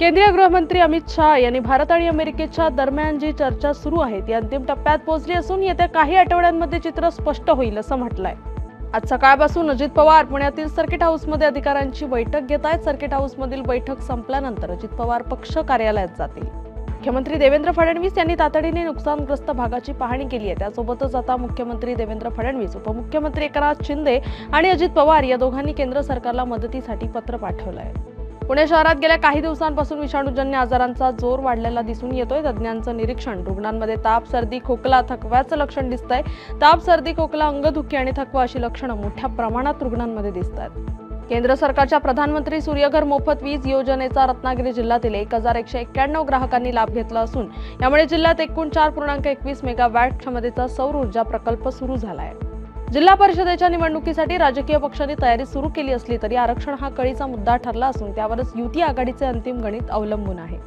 केंद्रीय गृहमंत्री अमित शहा यांनी भारत आणि अमेरिकेच्या दरम्यान जी चर्चा सुरू आहे ती अंतिम टप्प्यात पोहोचली असून येत्या काही आठवड्यांमध्ये चित्र स्पष्ट होईल असं म्हटलंय. आज सकाळपासून अजित पवार पुण्यातील सर्किट हाऊसमध्ये अधिकाऱ्यांची बैठक घेत आहेत. सर्किट हाऊसमधील बैठक संपल्यानंतर अजित पवार पक्ष कार्यालयात जातील. मुख्यमंत्री देवेंद्र फडणवीस यांनी तातडीने नुकसानग्रस्त भागाची पाहणी केली आहे. त्यासोबतच आता मुख्यमंत्री देवेंद्र फडणवीस उपमुख्यमंत्री एकनाथ शिंदे आणि अजित पवार या दोघांनी केंद्र सरकारला मदतीसाठी पत्र पाठवलं आहे पुणे शहरात गेल्या काही दिवसांपासून विषाणूजन्य आजारांचा जोर वाढलेला दिसून येतोय. तज्ज्ञांचं निरीक्षण रुग्णांमध्ये ताप सर्दी खोकला थकव्याचं लक्षण दिसतंय. ताप सर्दी खोकला अंगदुखी आणि थकवा अशी लक्षणं मोठ्या प्रमाणात रुग्णांमध्ये दिसत आहेत केंद्र सरकारच्या प्रधानमंत्री सूर्यघर मोफत वीज योजनेचा रत्नागिरी जिल्ह्यातील एक हजार एकशे एक्क्याण्णव ग्राहकांनी लाभ घेतला असून यामुळे जिल्ह्यात एकूण चार पूर्णांक एकवीस मेगावॅट क्षमतेचा सौर ऊर्जा प्रकल्प सुरू झाला आहे जिल्हा परिषदेच्या निवडणुकीसाठी राजकीय पक्षांनी तयारी सुरू केली असली तरी आरक्षण हा कळीचा मुद्दा ठरला असून त्यावरच युती आघाडीचे अंतिम गणित अवलंबून आहे.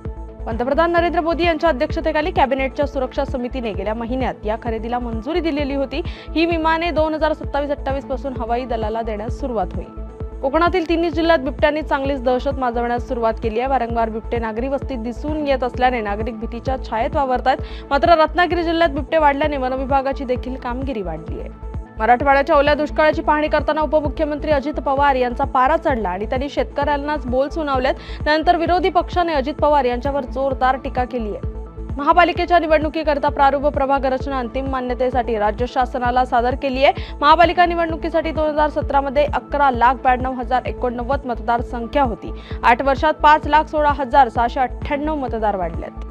पंतप्रधान नरेंद्र मोदी यांच्या अध्यक्षतेखाली कॅबिनेटच्या सुरक्षा समितीने गेल्या महिन्यात या खरेदीला मंजुरी दिलेली होती. ही विमाने दोन हजार सत्तावीस अठ्ठावीसपासून हवाई दलाला देण्यास सुरुवात होईल. कोकणातील तिन्ही जिल्ह्यात बिबट्यांनी चांगलीच दहशत माजवण्यास सुरुवात केली आहे. वारंवार बिबटे नागरी वस्तीत दिसून येत असल्याने नागरिक भीतीच्या छायेत वावरतात मात्र रत्नागिरी जिल्ह्यात बिबटे वाढल्याने वनविभागाची देखील कामगिरी वाढली आहे. मराठवाड्याच्या ओल्या दुष्काळाची पाहणी करताना उपमुख्यमंत्री अजित पवार यांचा पारा चढला आणि त्यांनी शेतकऱ्यांनाच बोल सुनावलेत त्यानंतर विरोधी पक्षाने अजित पवार यांच्यावर जोरदार टीका केली आहे. महापालिकेच्या निवडणुकीकरिता प्रारूप प्रभाग रचना अंतिम मान्यतेसाठी राज्य शासनाला सादर केली आहे. महापालिका निवडणुकीसाठी दोन हजार सतरामध्ये अकरा लाख ब्याण्णव हजार एकोणनव्वद मतदार संख्या होती. आठ वर्षात पाच लाख सोळा हजार सहाशे अठ्ठ्याण्णव मतदार वाढलेत.